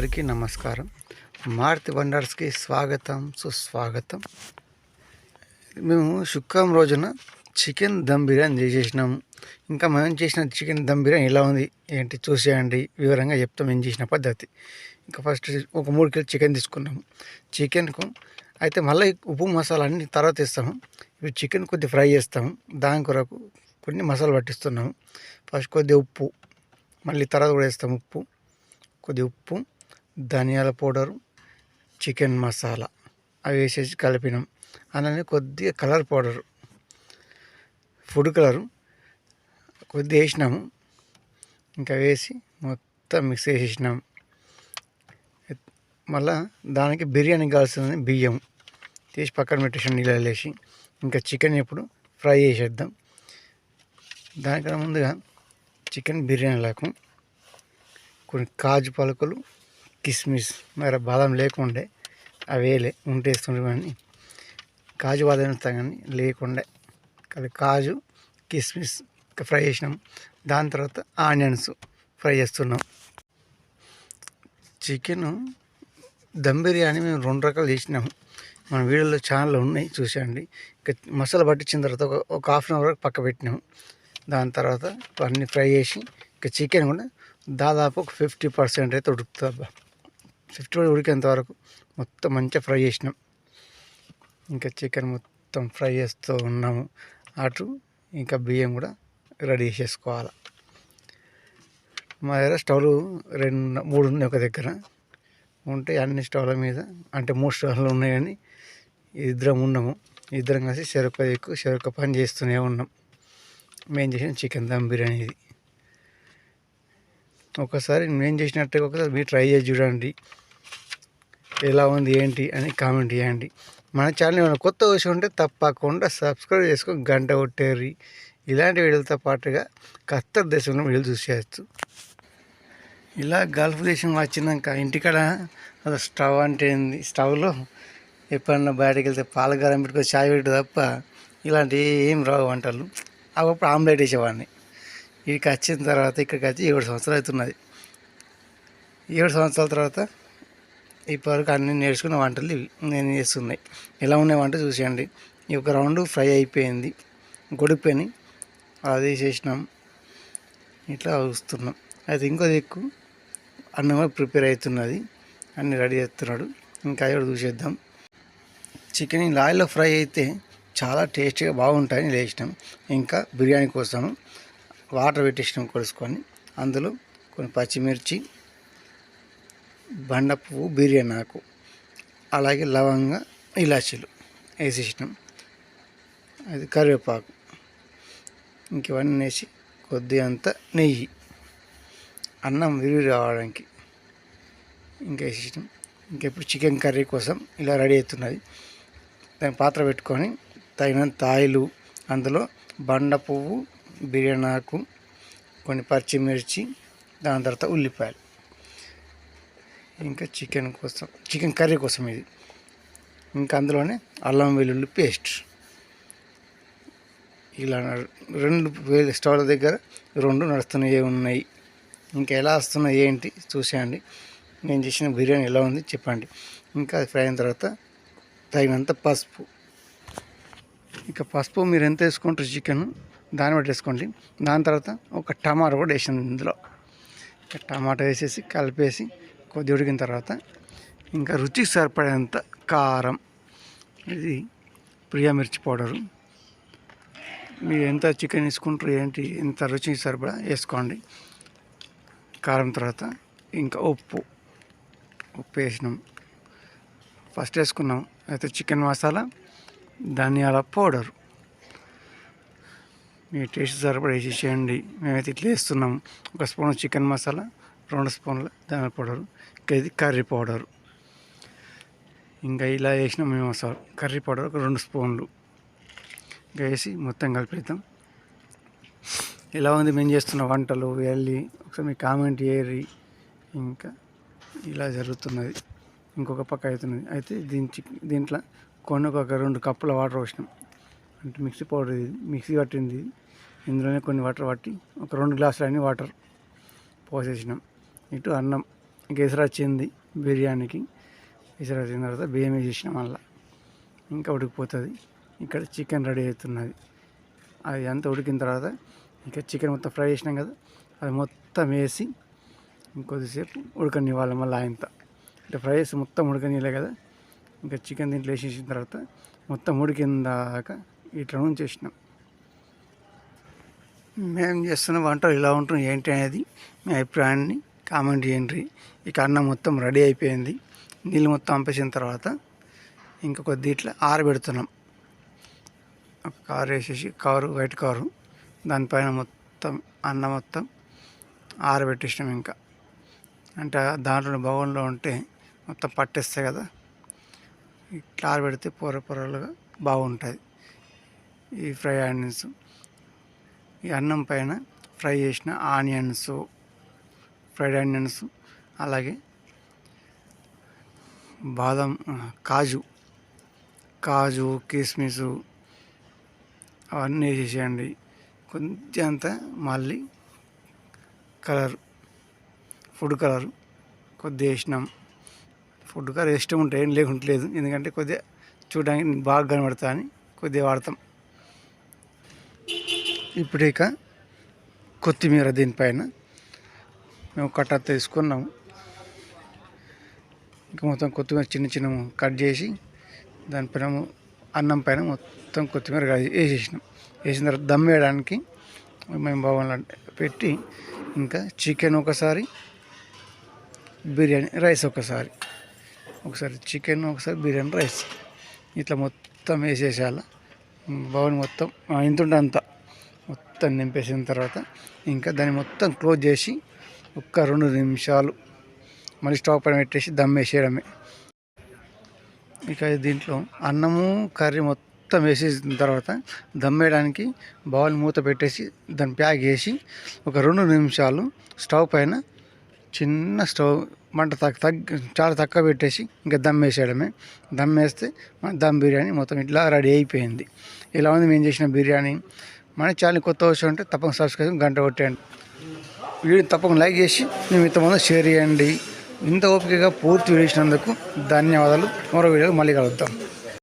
అందరికీ నమస్కారం. మారుతి వండర్స్కి స్వాగతం సుస్వాగతం. మేము శుక్రవారం రోజున చికెన్ దమ్ బిర్యానీ చేసేసినాము. ఇంకా మేము చేసిన చికెన్ దమ్ బిర్యానీ ఎలా ఉంది ఏంటి చూసేయండి వివరంగా చెప్తాం ఏం చేసిన పద్ధతి. ఇంకా ఫస్ట్ ఒక మూడు కిలో చికెన్ తీసుకున్నాము. చికెన్కు అయితే మళ్ళీ ఉప్పు మసాలా అన్ని తర్వాత ఇస్తాము ఇప్పుడు చికెన్ కొద్ది ఫ్రై చేస్తాము. దాని కొరకు కొన్ని మసాలా పట్టిస్తున్నాము. ఫస్ట్ కొద్ది ఉప్పు మళ్ళీ తర్వాత కూడా వేస్తాము ఉప్పు కొద్ది ఉప్పు ధనియాల పౌడరు చికెన్ మసాలా అవి వేసేసి కలిపినాం. అలానే కొద్దిగా కలర్ పౌడరు ఫుడ్ కలరు కొద్దిగా వేసినాము. ఇంకా వేసి మొత్తం మిక్స్ చేసేసినాం. మళ్ళా దానికి బిర్యానీ కావాల్సిన బియ్యం. తీసి పక్కన పెట్టేసాం నీళ్ళు వేసి. ఇంకా చికెన్ ఇప్పుడు ఫ్రై చేసేద్దాం. దానికన్నా ముందుగా చికెన్ బిర్యానీలకు కొన్ని కాజు పలుకులు కిస్మిస్ మరి బాదం లేకుండే అవేలే ఉంటే కానీ కాజు బాదం వేస్తాం కానీ లేకుండే. కానీ కాజు కిస్మిస్ ఫ్రై చేసినాం. దాని తర్వాత ఆనియన్స్ ఫ్రై చేస్తున్నాం. చికెన్ దమ్ బిర్యానీ మేము రెండు రకాలు చేసినాము మన వీడియోలో ఛానల్ ఉన్నాయి చూసేయండి. ఇంకా మసాలా పట్టించిన తర్వాత ఒక ఒక హాఫ్ అన్ అవర్ పక్క పెట్టినాము దాని తర్వాత అన్నీ ఫ్రై చేసి ఇంకా చికెన్ కూడా దాదాపు ఒక ఫిఫ్టీ పర్సెంట్ అయితే ఉడుకుతుంది ఫిఫ్టీ కూడా ఉడికేంత వరకు మొత్తం మంచిగా ఫ్రై చేసినాం. ఇంకా చికెన్ మొత్తం ఫ్రై చేస్తూ ఉన్నాము. అటు ఇంకా బియ్యం కూడా రెడీ చేసేసుకోవాలి మా దగ్గర స్టవ్లు రెండు మూడు ఉన్నాయి ఒక దగ్గర. ఉంటే అన్ని స్టవ్ల మీద అంటే మూడు స్టవ్లు ఉన్నాయని ఇద్దరం ఉన్నాము. ఇద్దరం కలిసి చెరొక ఎక్కువ చెరొక పని చేస్తూనే ఉన్నాం. మేము చేసిన చికెన్ దమ్ బిర్యానీ ఇది. ఒకసారి మేము చేసినట్టే ఒకసారి మీరు ట్రై చేసి చూడండి. ఎలా ఉంది ఏంటి అని కామెంట్ చేయండి. మన ఛానల్ ఏమైనా కొత్త విషయం ఉంటే తప్పకుండా సబ్స్క్రైబ్ చేసుకొని గంట కొట్టేరి ఇలాంటి వీడియోలతో పాటుగా కత్తర్ దేశంలో వీడియోలు చూసేయచ్చు ఇలా గల్ఫ్ దేశం వచ్చినాక ఇంటికాడ స్టవ్ అంటే ఏంది? స్టవ్లో ఎప్పుడన్నా బయటకు వెళ్తే పాల గరం పెట్టుకొని చాయ్ పెట్టు తప్ప ఇలాంటివి ఏం రావు వంటలు. అప్పుడు ఆమ్లెట్ వేసేవాడిని. ఇక్కడికి వచ్చిన తర్వాత ఇక్కడికి వచ్చి ఏడు సంవత్సరాలు అవుతున్నది. ఏడు సంవత్సరాల తర్వాత ఇప్పటివరకు అన్ని నేర్చుకున్న వంటలు ఇవి నేను చేస్తున్నాయి. ఎలా ఉన్నాయి వంట చూసేయండి. ఈ ఒక రౌండ్ ఫ్రై అయిపోయింది. గొడిపోయి అది చేసినాం. ఇట్లా చూస్తున్నాం అయితే ఇంకో దిక్కు అన్నం కూడా ప్రిపేర్ అవుతున్నది. అన్ని రెడీ చేస్తున్నాడు. ఇంకా అవి కూడా చూసేద్దాం. చికెన్ ఇలా ఆయిల్లో ఫ్రై అయితే చాలా టేస్టీగా బాగుంటాయని లేచినాం. ఇంకా బిర్యానీ కోసం వాటర్ పెట్టేసినాం కొలుసుకొని. అందులో కొన్ని పచ్చిమిర్చి బండ పువ్వు బిర్యానీ ఆకు అలాగే లవంగ ఇలాచీలు వేసేసినాం అది కరివేపాకు. ఇంకవన్నీ వేసి కొద్దిగా అంత నెయ్యి అన్నం విరివి రావడానికి ఇంకా వేసేసినాం ఇంకెప్పుడు చికెన్ కర్రీ కోసం ఇలా రెడీ అవుతున్నది. దాని పాత్ర పెట్టుకొని తగినంత ఆయిలు అందులో బండ పువ్వు బిర్యానీ ఆకు కొన్ని పచ్చిమిర్చి దాని తర్వాత ఉల్లిపాయలు. ఇంకా చికెన్ కోసం చికెన్ కర్రీ కోసం ఇది. ఇంకా అందులోనే అల్లం వెల్లుల్లి పేస్ట్. ఇలా రెండు స్టవ్ల దగ్గర రెండు నడుస్తున్నాయి ఉన్నాయి ఇంకా ఎలా వస్తున్నాయి ఏంటి చూసేయండి. నేను చేసిన బిర్యానీ ఎలా ఉంది చెప్పండి. ఇంకా ఫ్రై అయిన తర్వాత తగినంత పసుపు. ఇక పసుపు మీరు ఎంత వేసుకుంటారు చికెన్ దాన్ని బట్టి వేసుకోండి. దాని తర్వాత ఒక టమాటా కూడా వేసింది ఇందులో. టమాటా వేసేసి కలిపేసి కొద్ది ఉడికిన తర్వాత ఇంకా రుచికి సరిపడేంత కారం ఇది ప్రియా మిర్చి పౌడరు. మీరు ఎంత చికెన్ తీసుకుంటారు ఏంటి ఎంత రుచికి సరిపడా వేసుకోండి. కారం తర్వాత ఇంకా ఉప్పు ఉప్పు వేసినాం. ఫస్ట్ వేసుకున్నాం. అయితే చికెన్ మసాలా ధనియాల పౌడర్. మీ టేస్ట్ సరిపడా వేసేసేయండి. మేమైతే ఇట్లా వేస్తున్నాం. ఒక స్పూన్ చికెన్ మసాలా రెండు స్పూన్ల ధనియాల పౌడర్ ఇంకా ఇది కర్రీ పౌడర్. ఇంకా ఇలా వేసినాం మేము సార్ కర్రీ పౌడర్ ఒక రెండు స్పూన్లు. ఇంకా వేసి మొత్తం కలిపేద్దాం. ఎలా ఉంది మేము చేస్తున్న వంటలు వెళ్ళి ఒకసారి మీ కామెంట్ చేయరి ఇంకా ఇలా జరుగుతున్నది. ఇంకొక పక్క అవుతున్నది. అయితే దీని దీంట్లో కొన్ని ఒక రెండు కప్పుల వాటర్ పోసినాం. అంటే మిక్సీ పౌడర్ ఇది మిక్సీ పట్టింది. ఇందులోనే కొన్ని వాటర్ పట్టి ఒక రెండు గ్లాసులు అన్ని వాటర్ పోసేసినాం. ఇటు అన్నం ఇంకా ఎసరు వచ్చింది బిర్యానీకి. ఎసరు వచ్చిన తర్వాత బియ్యం వేసేసిన మళ్ళీ. ఇంకా ఉడికిపోతుంది. ఇక్కడ చికెన్ రెడీ అవుతున్నది. అది అంతా ఉడికిన తర్వాత ఇంకా చికెన్ మొత్తం ఫ్రై చేసినాం కదా అది మొత్తం వేసి ఇంకొద్దిసేపు ఉడకనివ్వాలి మళ్ళీ ఆయనతో అంటే ఫ్రై చేసి మొత్తం ఉడకనిలే కదా ఇంకా చికెన్ దీంట్లో వేసేసిన తర్వాత మొత్తం ఉడికిందాక ఇట్లా నుంచి వేసినాం. మేము చేస్తున్న వంట ఇలా ఉంటుంది ఏంటి అనేది మీ అభిప్రాయాన్ని కామెంట్ చేయండి ఇక అన్నం మొత్తం రెడీ అయిపోయింది. నీళ్ళు మొత్తం అంపేసిన తర్వాత ఇంకా కొద్ది ఇట్లా ఆరబెడుతున్నాం ఒక కారు వేసేసి కారు వైట్ కారు దానిపైన మొత్తం అన్నం మొత్తం ఆరబెట్టేసినాం ఇంకా. అంటే దాంట్లో భవన్లో ఉంటే మొత్తం పట్టేస్తాయి కదా. ఇట్లా ఆరబెడితే పొర పొరలుగా బాగుంటుంది ఈ ఫ్రై ఆనియన్స్. ఈ అన్నం పైన ఫ్రై చేసిన ఆనియన్స్ ఫ్రైడ్ ఆనియన్స్ అలాగే బాదం కాజు కాజు కిస్మిస్ అవన్నీ వేసేసేయండి. కొంచెం అంతా మళ్ళీ కలర్ ఫుడ్ కలర్ కొద్దిగా వేసినాం. ఫుడ్ కలర్ ఇష్టం ఉంటే ఏం లేకుంటలేదు ఎందుకంటే కొద్దిగా చూడడానికి బాగా కనబడతా అని కొద్దిగా వాడతాం. ఇప్పుడు ఇక కొత్తిమీర దీనిపైన మేము కట్టర్ తీసుకున్నాము. ఇంకా మొత్తం కొత్తిమీర చిన్న చిన్న కట్ చేసి దానిపైన అన్నం పైన మొత్తం కొత్తిమీర వేసేసినాం. వేసిన తర్వాత దమ్ వేయడానికి మేము భవన్లో పెట్టి ఇంకా చికెన్ ఒకసారి బిర్యానీ రైస్ ఒకసారి. ఒకసారి చికెన్ ఒకసారి బిర్యానీ రైస్. ఇట్లా మొత్తం వేసేసేయాల. భవన్ మొత్తం ఇంత ఉంటే అంత మొత్తం నింపేసిన తర్వాత ఇంకా దాన్ని మొత్తం క్లోజ్ చేసి ఒక్క రెండు నిమిషాలు. మళ్ళీ స్టవ్ పైన పెట్టేసి దమ్ వేసేయడమే. ఇక దీంట్లో అన్నము కర్రీ మొత్తం వేసేసిన తర్వాత దమ్ వేయడానికి బౌల్ మూత పెట్టేసి దాన్ని ప్యాక్ చేసి ఒక రెండు నిమిషాలు స్టవ్ పైన చిన్న స్టవ్ మంట తగ్గ తగ్గ చాలా తక్కువ పెట్టేసి ఇంకా దమ్ వేసేయడమే. దమ్ వేస్తే మన దమ్ బిర్యానీ మొత్తం ఇట్లా రెడీ అయిపోయింది. ఇలా ఉంది మేము చేసిన బిర్యానీ? మన ఛానల్ కొత్త వచ్చి ఉంటే తప్పకుండా సబ్స్క్రైబ్ గంట కొట్టేయండి. వీడియో తప్పకుండా లైక్ చేసి మేము ఇంతమంది షేర్ చేయండి. ఇంత ఓపికగా పూర్తి వీడియో ఇచ్చినందుకు ధన్యవాదాలు. మరో వీడియోలో మళ్ళీ కలుద్దాం.